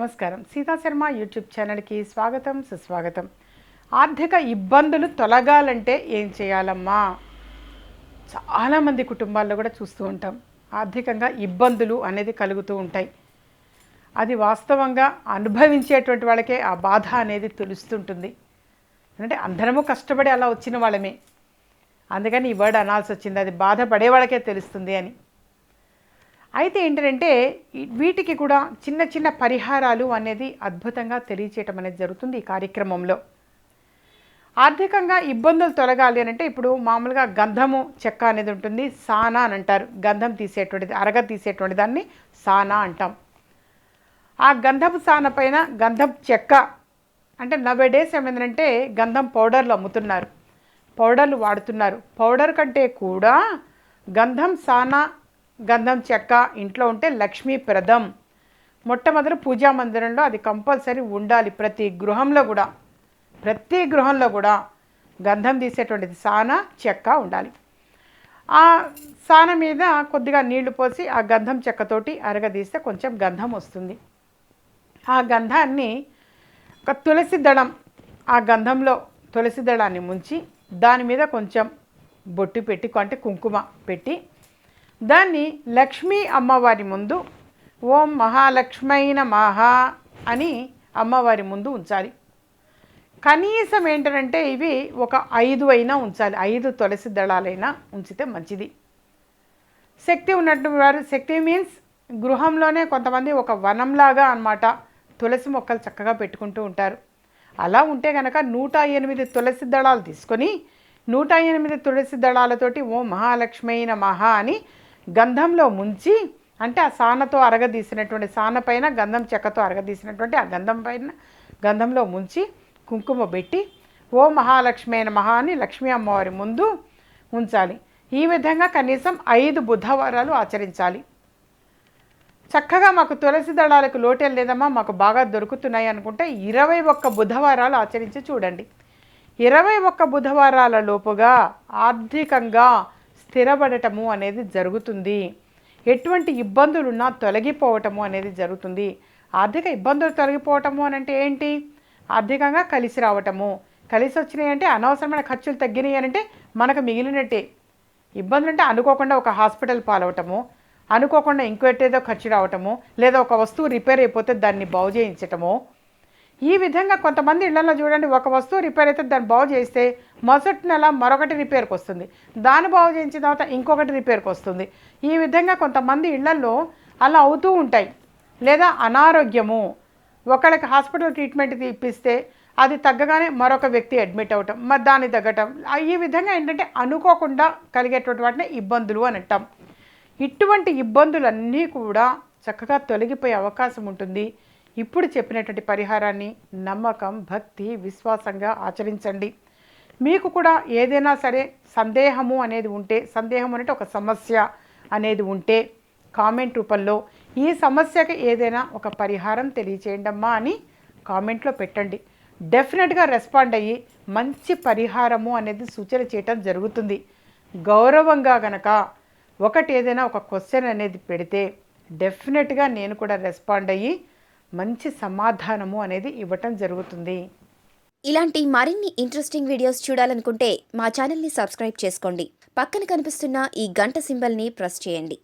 నమస్కారం. సీతా శర్మ యూట్యూబ్ ఛానల్కి స్వాగతం సుస్వాగతం. ఆర్థిక ఇబ్బందులు తొలగాలంటే ఏం చేయాలమ్మా? చాలామంది కుటుంబాల్లో కూడా చూస్తూ ఉంటాం. ఆర్థికంగా ఇబ్బందులు అనేది కలుగుతూ ఉంటాయి. అది వాస్తవంగా అనుభవించేటువంటి వాళ్ళకే ఆ బాధ అనేది తెలుస్తుంటుంది. అంటే అందరము కష్టపడి అలా వచ్చిన వాళ్ళమే. అందుకని ఈ వర్డ్ అనాల్సి వచ్చింది. అది బాధపడే వాళ్ళకే తెలుస్తుంది అని. అయితే ఏంటంటే వీటికి కూడా చిన్న చిన్న పరిహారాలు అనేది అద్భుతంగా తెలియచేయటం అనేది జరుగుతుంది ఈ కార్యక్రమంలో. ఆర్థికంగా ఇబ్బందులు తొలగాలి అని అంటే ఇప్పుడు మామూలుగా గంధము చెక్క అనేది ఉంటుంది సానా అని అంటారు. గంధం తీసేటువంటిది అరగ తీసేటువంటి దాన్ని సానా అంటాం. ఆ గంధపు సాన పైన గంధం చెక్క అంటే నలభై డేస్ ఏమైందంటే గంధం పౌడర్లు అమ్ముతున్నారు. పౌడర్లు వాడుతున్నారు. పౌడర్ కంటే కూడా గంధం సానా గంధం చెక్క ఇంట్లో ఉంటే లక్ష్మీప్రదం మొట్టమొదటి పూజా మందిరంలో అది కంపల్సరీ ఉండాలి ప్రతి గృహంలో కూడా. ప్రతి గృహంలో కూడా గంధం తీసేటువంటిది సాన చెక్క ఉండాలి. ఆ సాన మీద కొద్దిగా నీళ్ళు పోసి ఆ గంధం చెక్కతోటి అరగదీస్తే కొంచెం గంధం వస్తుంది. ఆ గంధాన్ని ఒక తులసి దళం ఆ గంధంలో తులసి దళాన్ని ముంచి దాని మీద కొంచెం బొట్టు పెట్టి అంటే కుంకుమ పెట్టి దాన్ని లక్ష్మీ అమ్మవారి ముందు ఓం మహాలక్ష్మైన మహా అని అమ్మవారి ముందు ఉంచాలి. కనీసం ఏంటంటే ఇవి ఒక ఐదు అయినా ఉంచాలి. ఐదు తులసి దళాలైనా ఉంచితే మంచిది. శక్తి ఉన్నట్టు వారు శక్తి మీన్స్ గృహంలోనే కొంతమంది ఒక వనంలాగా అన్నమాట తులసి మొక్కలు చక్కగా పెట్టుకుంటూ ఉంటారు. అలా ఉంటే కనుక నూట ఎనిమిది తులసి దళాలు తీసుకొని నూట ఎనిమిది తులసి దళాలతోటి ఓ మహాలక్ష్మైన మహా అని గంధంలో ముంచి అంటే ఆ సానతో అరగదీసినటువంటి సాన పైన గంధం చెక్కతో అరగదీసినటువంటి ఆ గంధం పైన గంధంలో ముంచి కుంకుమ పెట్టి ఓ మహాలక్ష్మి అయిన మహా అని లక్ష్మీ అమ్మవారి ముందు ఉంచాలి. ఈ విధంగా కనీసం ఐదు బుధవారాలు ఆచరించాలి. చక్కగా మాకు తులసి దళాలకు లోటేం లేదమ్మా మాకు బాగా దొరుకుతున్నాయి అనుకుంటే ఇరవై ఒక్క బుధవారాలు ఆచరించి చూడండి. ఇరవై ఒక్క బుధవారాల లోపుగా ఆర్థికంగా స్థిరపడటము అనేది జరుగుతుంది. ఎటువంటి ఇబ్బందులున్నా తొలగిపోవటము అనేది జరుగుతుంది. ఆర్థిక ఇబ్బందులు తొలగిపోవటము అని అంటే ఏంటి? ఆర్థికంగా కలిసి రావటము. కలిసి వచ్చినాయి అంటే అనవసరమైన ఖర్చులు తగ్గినాయి అని అంటే మనకు మిగిలినట్టే. ఇబ్బందులు అంటే అనుకోకుండా ఒక హాస్పిటల్ పాలవటము అనుకోకుండా ఇంకోటేదో ఖర్చు రావటము లేదా ఒక వస్తువు రిపేర్ అయిపోతే దాన్ని బాగు చేయించటము. ఈ విధంగా కొంతమంది ఇళ్ళలో చూడండి ఒక వస్తువు రిపేర్ అయితే దాన్ని బాగు చేస్తే మొదటి నెల మరొకటి రిపేర్కి వస్తుంది. దాన్ని బాగు చేయించిన తర్వాత ఇంకొకటి రిపేర్కి వస్తుంది. ఈ విధంగా కొంతమంది ఇళ్ళలో అలా అవుతూ ఉంటాయి. లేదా అనారోగ్యము. ఒకళ్ళకి హాస్పిటల్ ట్రీట్మెంట్ ఇప్పిస్తే అది తగ్గగానే మరొక వ్యక్తి అడ్మిట్ అవటం మరి దాన్ని తగ్గటం. ఈ విధంగా ఏంటంటే అనుకోకుండా కలిగేటువంటి వాటిని ఇబ్బందులు అని అంటాం. ఇటువంటి ఇబ్బందులన్నీ కూడా చక్కగా తొలగిపోయే అవకాశం ఉంటుంది. ఇప్పుడు చెప్పినటువంటి పరిహారాన్ని నమ్మకం భక్తి విశ్వాసంగా ఆచరించండి. మీకు కూడా ఏదైనా సరే సందేహము అనేది ఉంటే సందేహం అనేది ఒక సమస్య అనేది ఉంటే కామెంట్ రూపంలో ఈ సమస్యకి ఏదైనా ఒక పరిహారం తెలియచేయండమ్మా అని కామెంట్లో పెట్టండి. డెఫినెట్గా రెస్పాండ్ అయ్యి మంచి పరిహారము అనేది సూచన చేయటం జరుగుతుంది. గౌరవంగా గనక ఒకటి ఏదైనా ఒక క్వశ్చన్ అనేది పెడితే డెఫినెట్గా నేను కూడా రెస్పాండ్ అయ్యి మంచి సమాధానము అనేది ఇవ్వటం జరుగుతుంది. ఇలాంటి మరిన్ని ఇంట్రెస్టింగ్ వీడియోస్ చూడాలనుకుంటే మా ఛానల్ని సబ్స్క్రైబ్ చేసుకోండి. పక్కన కనిపిస్తున్న ఈ గంట సింబల్ని ప్రెస్ చేయండి.